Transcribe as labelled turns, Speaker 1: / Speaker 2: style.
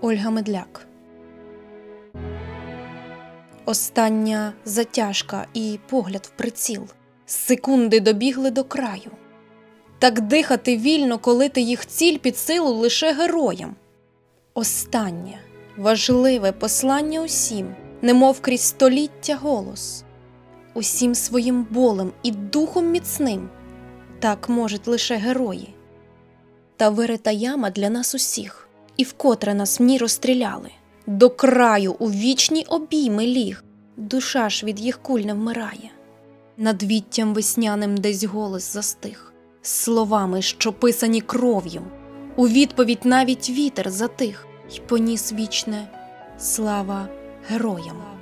Speaker 1: Ольга Медляк. Остання затяжка і погляд в приціл. Секунди добігли до краю. Так дихати вільно, коли ти їх ціль під силу лише героям. Останнє важливе послання усім, немов крізь століття голос. Усім своїм болем і духом міцним так можуть лише герої. Та вирита яма для нас усіх, і вкотре нас в ній розстріляли. До краю у вічні обійми ліг, душа ж від їх куль не вмирає. Над віттям весняним десь голос застиг, словами, що писані кров'ю. У відповідь навіть вітер затих й поніс вічне слава героям.